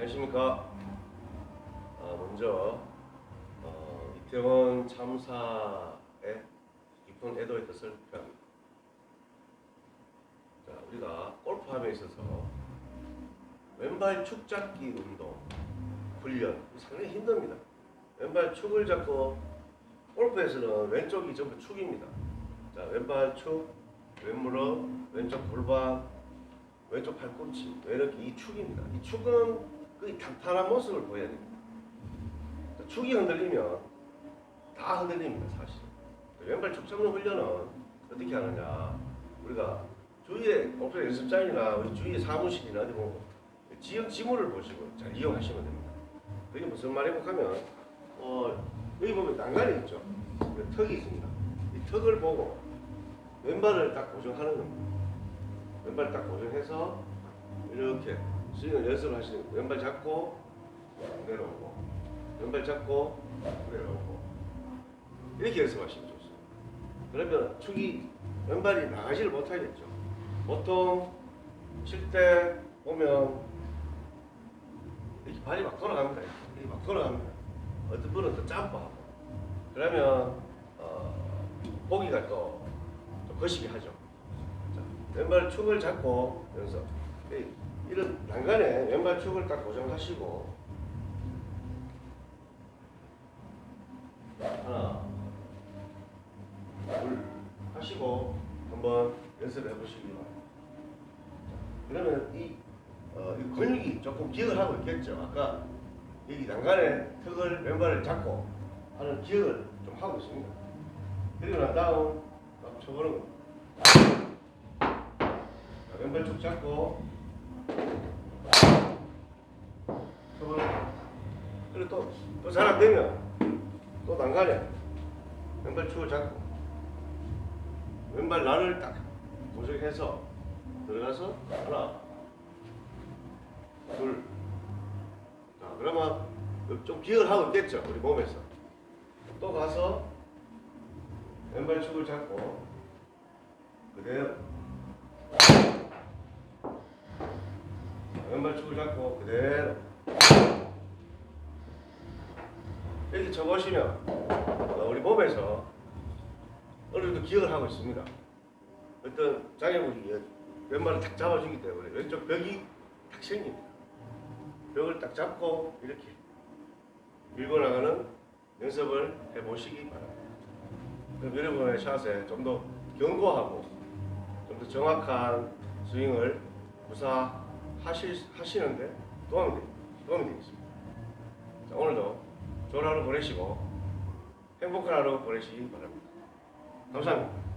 안녕하십니까. 아, 먼저 어, 이태원 참사에 깊은 애도의 뜻을 표합니다. 자, 우리가 골프함에 있어서 왼발 축 잡기 운동 훈련 상당히 힘듭니다. 왼발 축을 잡고 골프에서는 왼쪽이 전부 축입니다. 자, 왼발 축, 왼무릎, 왼쪽 골반, 왼쪽 팔꿈치 이렇게 이 축입니다. 이 축은 그 탄탄한 모습을 보여야 됩니다. 자, 축이 흔들리면 다 흔들립니다, 사실. 왼발 축 잡는 훈련은 어떻게 하느냐? 우리가 주위에 골프 연습장이나 주위에 사무실이나 어디 보고 지역 지물을 보시고 잘 이용하시면 됩니다. 그게 무슨 말이고 하면 어, 여기 보면 난간이 있죠. 그 턱이 있습니다. 이 턱을 보고 왼발을 딱 고정하는 겁니다. 왼발 딱 고정해서 이렇게 스윙을 연습을 하시는 거예요. 왼발 잡고 내려오고 왼발 잡고 내려오고 이렇게 연습하시면 좋습니다. 그러면 축이 왼발이 나가지를 못하겠죠. 보통 칠 때 보면 이렇게 발이 막 돌아갑니다. 이렇게 막 돌아갑니다. 어떤 분은 또 점프하고 그러면 어, 보기가 또, 또 거시기 하죠. 자, 왼발 축을 잡고 연습. 이- 이런 난간에 왼발 축을 딱 고정하시고 하나, 둘 하시고 한번 연습해 보시기 바랍니다. 자, 그러면 이, 어, 이 근육이 조금 기억을 하고 있겠죠. 아까 여기 난간에 턱을 왼발을 잡고 하는 기억을 좀 하고 있습니다. 그리고 난 다음 막 쳐보는 거. 자, 왼발 쭉 잡고. 그리고 또, 또 잘 안 되면 또 난간에 왼발 축을 잡고 왼발 날을 딱 고정해서 들어가서 하나 둘. 자, 그러면 좀 기억을 하고 있겠죠 우리 몸에서. 또 가서 왼발 축을 잡고 그대로 축을 잡고 그대로 이렇게 쳐보시면 어, 우리 몸에서 어느 정도 기억을 하고 있습니다. 어떤 장애물이 왼발을 탁 잡아주기 때문에 왼쪽 벽이 탁 생깁니다. 벽을 딱 잡고 이렇게 밀고 나가는 연습을 해보시기 바랍니다. 그럼 여러분의 샷에 좀 더 견고하고 좀 더 정확한 스윙을 구사 하실 하시는데 도움이 됩니다. 도움이 되겠습니다. 자, 오늘도 좋은 하루 보내시고 행복한 하루 보내시기 바랍니다. 감사합니다.